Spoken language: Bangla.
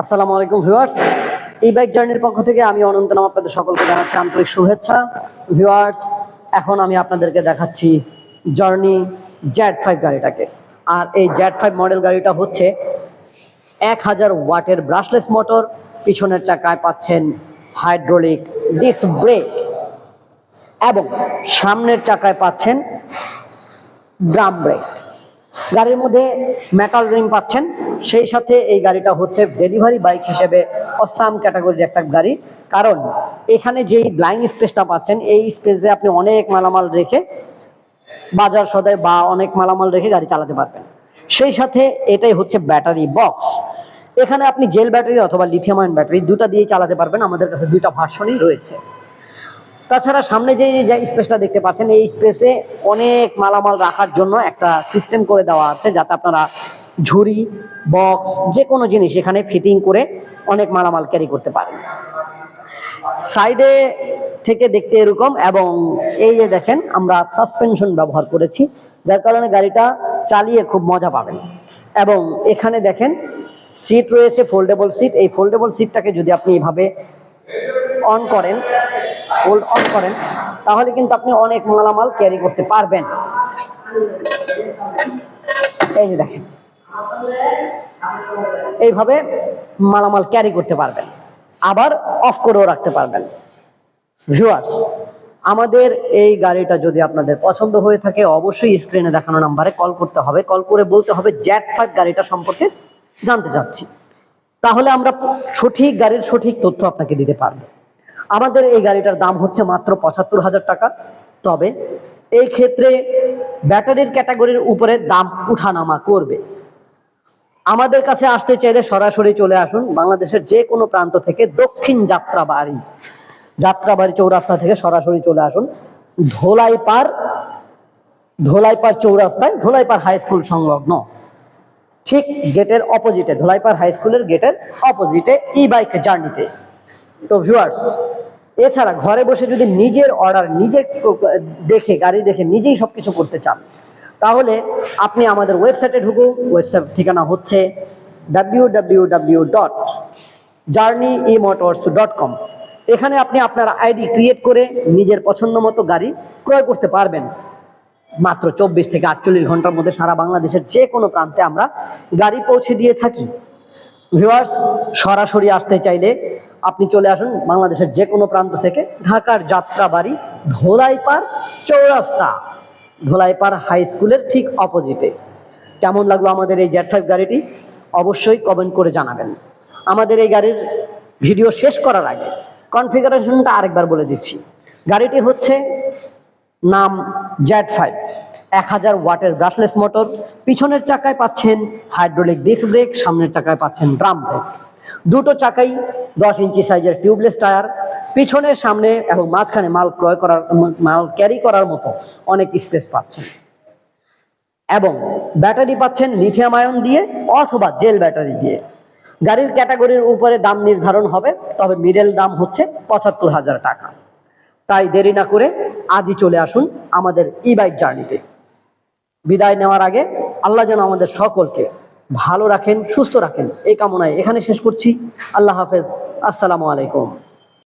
আসসালামু আলাইকুম ভিউয়ার্স। এই বাইক জার্নির পক্ষ থেকে আমি অনন্ত নাম আপনাদের সকলকে জানাচ্ছি আন্তরিক শুভেচ্ছা। ভিউয়ার্স, এখন আমি আপনাদেরকে দেখাচ্ছি জার্নি জ্যাট ফাইভ গাড়িটাকে। আর এই জ্যাট ফাইভ মডেল গাড়িটা হচ্ছে এক হাজার ওয়াটের ব্রাশলেস মোটর। পিছনের চাকায় পাচ্ছেন হাইড্রোলিক ডিস্ক ব্রেক। এবং সামনের চাকায় পাচ্ছেন ড্রাম ব্রেক। গাড়ির মধ্যে মেটাল রিম পাচ্ছেন। সেই সাথে এই গাড়িটা হচ্ছে ডেলিভারি বাইক হিসেবে অসাম ক্যাটাগরির একটা গাড়ি। কারণ এখানে যেই ব্লাইন্ড স্পেসটা পাচ্ছেন, এই স্পেসে আপনি অনেক মালামাল রেখে বাজার সদায় বা অনেক মালামাল রেখে গাড়ি চালাতে পারবেন। সেই সাথে এটাই হচ্ছে ব্যাটারি বক্স এখানে আপনি জেল ব্যাটারি অথবা লিথিয়াম ব্যাটারি দুটা দিয়েই চালাতে পারবেন। আমাদের কাছে দুইটা ভার্সনই রয়েছে। তাছাড়া সামনে যে স্পেসটা দেখতে পাচ্ছেন, এই স্পেসে অনেক মালামাল রাখার জন্য একটা সিস্টেম করে দেওয়া আছে, যাতে আপনারা ঝুড়ি বক্স যে কোনো জিনিস এখানে ফিটিং করে অনেক মালামাল ক্যারি করতে পারেন। সাইডে থেকে দেখতে এরকম এবং এই যে দেখেন, আমরা সাসপেনশন ব্যবহার করেছি, যার কারণে গাড়িটা চালিয়ে খুব মজা পাবেন। এবং এখানে দেখেন সিট রয়েছে ফোল্ডেবল সিট এই ফোল্ডেবল সিটটাকে যদি আপনি এভাবে অন করেন হোল্ড অন করেন, তাহলে কিন্তু আপনি অনেক মালামাল ক্যারি করতে পারবেন। এই যে দেখেন, এইভাবে মালামাল ক্যারি করতে পারবেন। আবার অফ করেও রাখতে পারবেন। ভিউয়ার্স আমাদের এই গাড়িটা যদি আপনাদের পছন্দ হয়ে থাকে, অবশ্যই স্ক্রিনে দেখানো নাম্বারে কল করতে হবে। কল করে বলতে হবে জ্যাট ফাইভ গাড়িটা সম্পর্কে জানতে চাচ্ছি। তাহলে আমরা সঠিক গাড়ির সঠিক তথ্য আপনাকে দিতে পারব। আমাদের এই গাড়িটার দাম হচ্ছে মাত্র পঁচাত্তর হাজার টাকা। তবে এই ক্ষেত্রে ব্যাটারির ক্যাটাগরির উপরে দাম উঠানামা করবে। আমাদের কাছে আসতে চাইলে সরাসরি চলে আসুন বাংলাদেশের যে কোনো প্রান্ত থেকে দক্ষিণ যাত্রাবাড়ি যাত্রাবাড়ি চৌরাস্তা থেকে সরাসরি চলে আসুন। ধোলাইপাড় ধোলাইপাড় চৌরাস্তায়, ধোলাইপাড় হাই স্কুল সংলগ্ন। ঠিক গেটের অপোজিটে, ধোলাইপাড় হাই স্কুলের গেটের অপোজিটে ই বাইক জার্নিতে তো ভিউয়ার্স এছাড়া ঘরে বসে যদি নিজের অর্ডার নিজে দেখে, গাড়ি দেখে নিজেই সব কিছু করতে চান, তাহলে আপনি আমাদের ওয়েবসাইটে ঢুকুন ওয়েবসাইট ঠিকানা হচ্ছে W dot journey dot com এখানে আপনি আপনার আইডি ক্রিয়েট করে নিজের পছন্দ মতো গাড়ি ক্রয় করতে পারবেন। মাত্র চব্বিশ থেকে আটচল্লিশ ঘণ্টার মধ্যে সারা বাংলাদেশের যে কোনো প্রান্তে আমরা গাড়ি পৌঁছে দিয়ে থাকি। ভিউয়ার্স সরাসরি আসতে চাইলে আপনি চলে আসুন বাংলাদেশের যে কোনো প্রান্ত থেকে। ঢাকার যাত্রা যাত্রাবাড়ি ধোলাইপাড় চৌরাস্তা। ধোলাইপাড় হাই স্কুলের ঠিক অপোজিটে কেমন লাগল আমাদের এই জেড ফাইভ গাড়িটি? অবশ্যই কমেন্ট করে জানাবেন। আমাদের এই গাড়ির ভিডিও শেষ করার আগে কনফিগারেশনটা আরেকবার বলে দিচ্ছি। গাড়িটি হচ্ছে নাম জ্যাট ফাইভ এক হাজার ওয়াটের ব্রাশলেস মোটর পিছনের চাকায় পাচ্ছেন হাইড্রোলিক ডিস্ক ব্রেক সামনের চাকায় পাচ্ছেন ড্রাম ব্রেক দুটো চাকাই দশ ইঞ্চি সাইজের টিউবলেস টায়ার পিছনে, সামনে এবং মাঝখানে মাল ক্রয় করার, মাল ক্যারি করার মতো অনেক স্পেস পাচ্ছেন। এবং ব্যাটারি পাচ্ছেন লিথিয়াম আয়ন দিয়ে অথবা জেল ব্যাটারি দিয়ে। গাড়ির ক্যাটাগরির উপরে দাম নির্ধারণ হবে, তবে মিডল দাম হচ্ছে পঁচাত্তর হাজার টাকা। তাই দেরি না করে আজই চলে আসুন আমাদের ই বাইক জার্নিতে বিদায় নেওয়ার আগে আল্লাহ যেন আমাদের সকলকে ভালো রাখেন, সুস্থ রাখেন। এই কামনায় এখানে শেষ করছি। আল্লাহ হাফেজ। আসসালামু আলাইকুম।